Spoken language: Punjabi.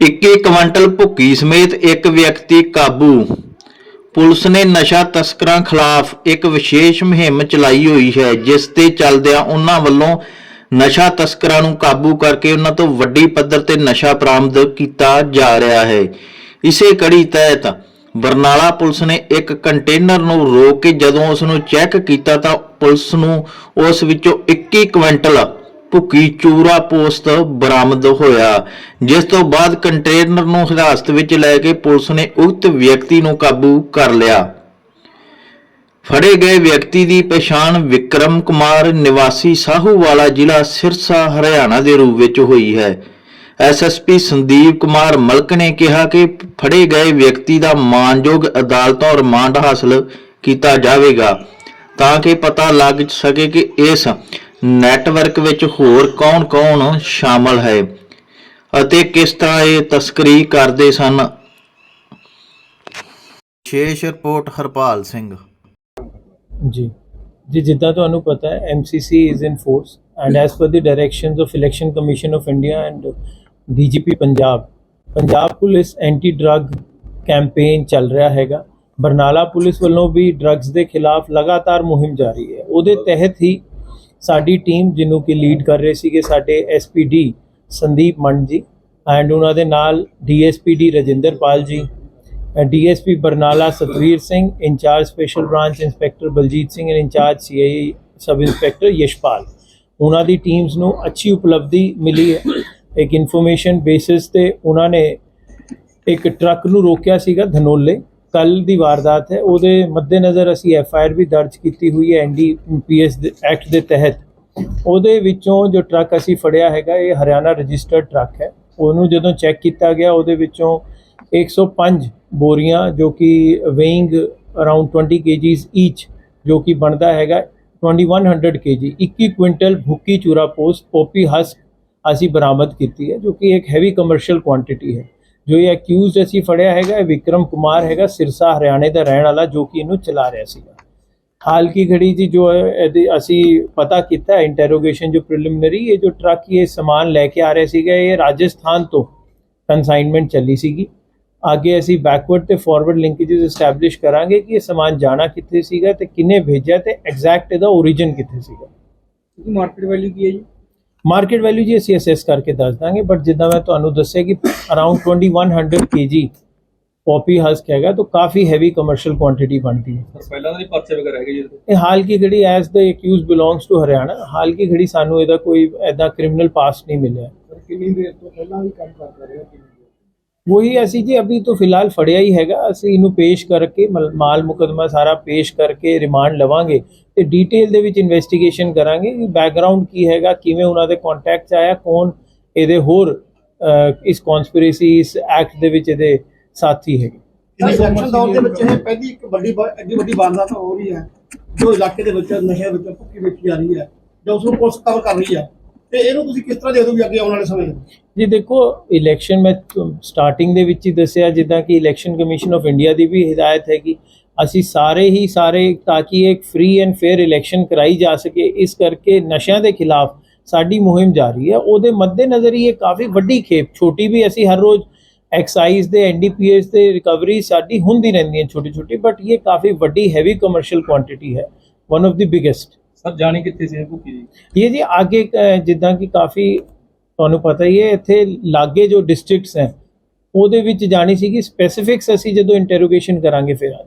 21 ਕੁਇੰਟਲ ਭੁੱਕੀ ਸਮੇਤ ਇੱਕ ਵਿਅਕਤੀ ਕਾਬੂ। ਪੁਲਿਸ ਨੇ ਨਸ਼ਾ ਤਸਕਰਾਂ ਖਿਲਾਫ ਇੱਕ ਵਿਸ਼ੇਸ਼ ਮੁਹਿੰਮ ਚਲਾਈ ਹੋਈ ਹੈ, ਜਿਸ ਤੇ ਚੱਲਦਿਆਂ ਉਹਨਾਂ ਵੱਲੋਂ ਨਸ਼ਾ ਤਸਕਰਾਂ ਨੂੰ ਕਾਬੂ ਕਰਕੇ ਉਹਨਾਂ ਤੋਂ ਵੱਡੀ ਪੱਧਰ ਤੇ ਨਸ਼ਾ ਬਰਾਮਦ ਕੀਤਾ ਜਾ ਰਿਹਾ ਹੈ। ਇਸੇ ਕੜੀ ਤਹਿਤ ਬਰਨਾਲਾ ਪੁਲਿਸ ਨੇ ਇੱਕ ਕੰਟੇਨਰ ਨੂੰ ਰੋਕ ਕੇ ਜਦੋਂ ਉਸ ਨੂੰ ਚੈੱਕ ਕੀਤਾ ਤਾਂ ਪੁਲਿਸ ਨੂੰ ਉਸ ਵਿੱਚੋਂ 21 ਕੁਇੰਟਲ ਭੁੱਕੀ ਚੂਰਾ ਪੋਸਤ ਬਰਾਮਦ ਹੋਇਆ, ਜਿਸ ਤੋਂ ਬਾਅਦ ਕੰਟੇਨਰ ਨੂੰ ਹਿਰਾਸਤ ਵਿੱਚ ਲੈ ਕੇ ਪੁਲਿਸ ਨੇ ਉਕਤ ਵਿਅਕਤੀ ਨੂੰ ਕਾਬੂ ਕਰ ਲਿਆ। ਫੜੇ ਗਏ ਵਿਅਕਤੀ ਦੀ ਪਛਾਣ ਵਿਕਰਮ ਕੁਮਾਰ ਨਿਵਾਸੀ ਸਾਹੂਵਾਲਾ ਜ਼ਿਲ੍ਹਾ ਸਿਰਸਾ, ਹਰਿਆਣਾ ਦੇ ਰੂਪ ਵਿੱਚ ਹੋਈ ਹੈ। ਐਸਐਸਪੀ ਸੰਦੀਪ ਕੁਮਾਰ ਮਲਕ ਨੇ ਕਿਹਾ ਕਿ ਫੜੇ ਗਏ ਵਿਅਕਤੀ ਦਾ ਮਾਨਯੋਗ ਅਦਾਲਤੋਂ ਰਿਮਾਂਡ ਹਾਸਲ ਕੀਤਾ ਜਾਵੇਗਾ, ਤਾਂ ਕਿ ਪਤਾ ਲੱਗ ਸਕੇ ਕਿ ਇਸ ਨੈਟਵਰਕ ਵਿੱਚ ਹੋਰ ਕੌਣ-ਕੌਣ ਸ਼ਾਮਲ ਹੈ ਅਤੇ ਕਿਸ ਤਰ੍ਹਾਂ ਇਹ ਤਸਕਰੀ ਕਰਦੇ ਸਨ? ਵਿਸ਼ੇਸ਼ ਰਿਪੋਰਟ ਹਰਪਾਲ ਸਿੰਘ। ਜੀ। ਜੀ ਜਿੱਦਾਂ ਤੁਹਾਨੂੰ ਪਤਾ ਹੈ MCC is in force and as per the directions of election commission of India and DGP Punjab Punjab police anti drug campaign ਚੱਲ ਰਿਹਾ ਹੈਗਾ। ਬਰਨਾਲਾ ਪੁਲਿਸ ਵੱਲੋਂ ਵੀ ਡਰੱਗਸ ਦੇ ਖਿਲਾਫ ਲਗਾਤਾਰ ਮੁਹਿੰਮ ਜਾਰੀ ਹੈ। ਉਹਦੇ ਤਹਿਤ ਹੀ ਸਾਡੀ ਟੀਮ ਜਿਹਨੂੰ ਕਿ ਲੀਡ ਕਰ ਰਹੇ ਸੀਗੇ ਸਾਡੇ SPD ਸੰਦੀਪ ਮੰਡ ਜੀ ਐਂਡ ਉਹਨਾਂ ਦੇ ਨਾਲ DSPD Rajinderpal ji DSP Barnala Satvir Singh, incharge special branch inspector Baljit Singh and incharge CI sub inspector Yashpal. ਉਹਨਾਂ ਦੀ ਟੀਮਸ ਨੂੰ ਅੱਛੀ ਉਪਲਬਧੀ ਮਿਲੀ ਹੈ। ਇੱਕ ਇਨਫੋਰਮੇਸ਼ਨ ਬੇਸਿਸ ਤੇ ਉਹਨਾਂ ਨੇ ਇੱਕ ਟਰੱਕ ਨੂੰ ਰੋਕਿਆ ਸੀਗਾ, ਧਨੋਲੇ। ਕੱਲ ਦੀ ਵਾਰਦਾਤ ਹੈ। ਉਹਦੇ ਮੱਦੇਨਜ਼ਰ ਅਸੀਂ ਐਫ ਆਈ ਆਰ ਵੀ ਦਰਜ ਕੀਤੀ ਹੋਈ ਹੈ ਐਨਡੀਪੀਐਸ ਐਕਟ ਦੇ ਤਹਿਤ। ਉਹਦੇ ਵਿੱਚੋਂ ਜੋ ਟਰੱਕ ਅਸੀਂ ਫੜਿਆ ਹੈਗਾ, ਇਹ ਹਰਿਆਣਾ ਰਜਿਸਟਰਡ ਟਰੱਕ ਹੈ। ਉਹਨੂੰ ਜਦੋਂ ਚੈੱਕ ਕੀਤਾ ਗਿਆ, ਉਹਦੇ ਵਿੱਚੋਂ 105 ਬੋਰੀਆਂ, ਜੋ ਕਿ ਵੇਇੰਗ ਅਰਾਊਂਡ 20 ਕੇਜੀਸ ਈਚ ਜੋ ਕਿ ਬਣਦਾ ਹੈਗਾ 2100 ਕੇਜੀ 21 ਕੁਇੰਟਲ ਭੁੱਕੀ ਚੂਰਾ ਪੋਸਟ ਪੋਪੀ ਹਸਕ ਅਸੀਂ ਬਰਾਮਦ ਕੀਤੀ ਹੈ, ਜੋ ਕਿ ਇੱਕ ਹੈਵੀ ਕਮਰਸ਼ੀਅਲ ਕੁਆਂਟੀਟੀ ਹੈ। ਜੋ ਇਹ ਅਕਿਊਜ਼ਡ ਅਸੀਂ ਫੜਿਆ ਹੈਗਾ, ਇਹ ਵਿਕਰਮ ਕੁਮਾਰ ਹੈਗਾ, ਸਿਰਸਾ, ਹਰਿਆਣੇ ਦਾ ਰਹਿਣ ਵਾਲਾ, ਜੋ ਕਿ ਇਹਨੂੰ ਚਲਾ ਰਿਹਾ ਸੀਗਾ। ਹਾਲ ਕੀ ਘੜੀ ਜੀ ਜੋ ਅਸੀਂ ਪਤਾ ਕੀਤਾ ਇੰਟਰੋਗੇਸ਼ਨ ਜੋ ਪ੍ਰੀਲਿਮਿਨਰੀ ਇਹ ਜੋ ਟਰੱਕ ਇਹ ਸਮਾਨ ਲੈ ਕੇ ਆ ਰਿਹਾ ਸੀਗਾ, ਇਹ ਰਾਜਸਥਾਨ ਤੋਂ ਕਨਸਾਈਨਮੈਂਟ ਚੱਲੀ ਸੀਗੀ। ਅੱਗੇ ਅਸੀਂ ਬੈਕਵਰਡ ਤੇ ਫਾਰਵਰਡ ਲਿੰਕੇजेस ਐਸਟੈਬਲਿਸ਼ ਕਰਾਂਗੇ ਕਿ ਇਹ ਸਮਾਨ ਜਾਣਾ ਕਿੱਥੇ ਸੀਗਾ ਤੇ ਕਿੰਨੇ ਭੇਜਿਆ ਤੇ ਐਗਜ਼ੈਕਟ ਇਹਦਾ origin ਕਿੱਥੇ ਸੀਗਾ। ਮਾਰਕੀਟ ਵੈਲਿਊ ਕੀ ਹੈ ਜੀ? ਮਾਰਕੀਟ ਵੈਲਿਊ ਜੀ ਅਸੀਂ ਅਸੈਸ ਕਰਕੇ ਦੱਸ ਦਾਂਗੇ ਬਟ ਜਿੱਦਾਂ ਮੈਂ ਤੁਹਾਨੂੰ ਦੱਸਿਆ ਕਿ ਅਰਾਊਂਡ 2100 ਕੇਜੀ ਪੋਪੀ ਹਸਕ ਹੈਗਾ ਤਾਂ ਕਾਫੀ ਹੈਵੀ ਕਮਰਸ਼ੀਅਲ ਕੁਆਂਟੀਟੀ ਬਣਦੀ ਹੈ। ਪਹਿਲਾਂ ਦੇ ਪਰਚੇ ਵਗੈਰਾ ਹੈਗੇ ਜੀ ਇਹ ਹਾਲ ਕੀ ਘੜੀ as the accused belongs to Haryana ਹਾਲ ਕੀ ਘੜੀ ਸਾਨੂੰ ਇਹਦਾ ਕੋਈ ਐਦਾ ਕ੍ਰਿਮੀਨਲ ਪਾਸਟ ਨਹੀਂ ਮਿਲਿਆ। ਕਿੰਨੀ ਦੇਰ ਤੋਂ ਪਹਿਲਾਂ ਵੀ ਕੰਮ ਕਰਦਾ ਰਿਹਾ ਵਹੀ ਅਸੀਂ ਜੀ ਅਭੀ ਤੋਂ ਫਿਲਹਾਲ ਫੜਿਆ ਹੀ ਹੈਗਾ। ਅਸੀਂ ਇਹਨੂੰ ਪੇਸ਼ ਕਰਕੇ ਮਲ- ਮਾਲ ਮੁਕਦਮਾ ਸਾਰਾ ਪੇਸ਼ ਕਰਕੇ ਰਿਮਾਂਡ ਲਵਾਂਗੇ ਤੇ ਡੀਟੇਲ ਦੇ ਵਿੱਚ ਇਨਵੈਸਟੀਗੇਸ਼ਨ ਕਰਾਂਗੇ। ਕਿ ਬੈਕਗ੍ਰਾਉਂਡ ਕੀ ਹੈਗਾ ਕਿਵੇਂ ਉਹਨਾਂ ਦੇ ਕੰਟੈਕਟ 'ਚ ਆਇਆ ਕੌਣ ਇਹਦੇ ਹੋਰ ਅਹ, ਇਸ ਕਨਸਪੀਰੇਸੀ ਇਸ ਐਕਟ ਦੇ ਵਿੱਚ ਇਹਦੇ ਸਾਥੀ ਹੈਗੇ। ਇਲੈਕਸ਼ਨ ਦੌਰ ਦੇ ਵਿੱਚ ਇਹ ਪਹਿਲੀ ਇੱਕ ਵੱਡੀ ਵਾ- ਐਡੀ ਵੱਡੀ ਵਾਰਦਾਤ ਹੋ ਰਹੀ ਹੈ। ਜੋ ਇਲਾਕੇ ਦੇ ਵਿੱਚ ਨਸ਼ੇ ਵਿੱਚ ਭੁੱਕੀ ਵੇਚੀ ਜਾ ਰਹੀ ਹੈ ਜੋ ਉਸ ਨੂੰ ਪੁਲਿਸ ਕਵਰ ਕਰ ਰਹੀ ਹੈ। ਤੇ ਇਹਨੂੰ ਤੁਸੀਂ ਕਿਸ ਤਰ੍ਹਾਂ ਦੇਖਦੇ ਹੋ ਵੀ ਅੱਗੇ ਆਉਣ ਵਾਲੇ ਸਮੇਂ 'ਚ ਜੀ ਦੇਖੋ ਇਲੈਕਸ਼ਨ ਮੈਂ ਸਟਾਰਟਿੰਗ ਦੇ ਵਿੱਚ ਹੀ ਦੱਸਿਆ, ਜਿੱਦਾਂ ਕਿ ਇਲੈਕਸ਼ਨ ਕਮਿਸ਼ਨ ਆਫ ਇੰਡੀਆ ਦੀ ਵੀ ਹਦਾਇਤ ਹੈ ਕਿ ਅਸੀਂ ਸਾਰੇ ਹੀ ਸਾਰੇ ਤਾਂ ਕਿ ਇੱਕ ਫ੍ਰੀ ਐਂਡ ਫੇਅਰ ਇਲੈਕਸ਼ਨ ਕਰਾਈ ਜਾ ਸਕੇ, ਇਸ ਕਰਕੇ ਨਸ਼ਿਆਂ ਦੇ ਖਿਲਾਫ ਸਾਡੀ ਮੁਹਿੰਮ ਜਾਰੀ ਹੈ। ਉਹਦੇ ਮੱਦੇਨਜ਼ਰ ਹੀ ਇਹ ਕਾਫੀ ਵੱਡੀ ਖੇਪ, ਛੋਟੀ ਵੀ ਅਸੀਂ ਹਰ ਰੋਜ਼ ਐਕਸਾਈਜ਼ ਦੇ ਐਨਡੀਪੀਐਸ ਦੇ ਰਿਕਵਰੀ ਸਾਡੀ ਹੁੰਦੀ ਰਹਿੰਦੀ ਹੈ ਛੋਟੀ ਛੋਟੀ ਬਟ ਇਹ ਕਾਫੀ ਵੱਡੀ ਹੈਵੀ ਕਮਰਸ਼ੀਅਲ ਕੁਆਂਟੀਟੀ ਹੈ one of the biggest sir ਜਾਣੀ ਕਿੱਥੇ ਸੀ ਇਹ ਭੁੱਕੀ ਜੀ ਇਹ ਜੀ ਅੱਗੇ ਜਿੱਦਾਂ ਕਿ ਕਾਫੀ ਤੁਹਾਨੂੰ ਪਤਾ ਹੀ ਹੈ, ਇੱਥੇ ਲਾਗੇ ਜੋ ਡਿਸਟ੍ਰਿਕਟਸ ਹੈ, ਉਹਦੇ ਵਿੱਚ ਜਾਣੀ ਸੀ ਕਿ ਸਪੈਸੀਫਿਕਸ ਅਸੀਂ ਜਦੋਂ ਇੰਟਰੋਗੇਸ਼ਨ ਕਰਾਂਗੇ ਫਿਰ ਆ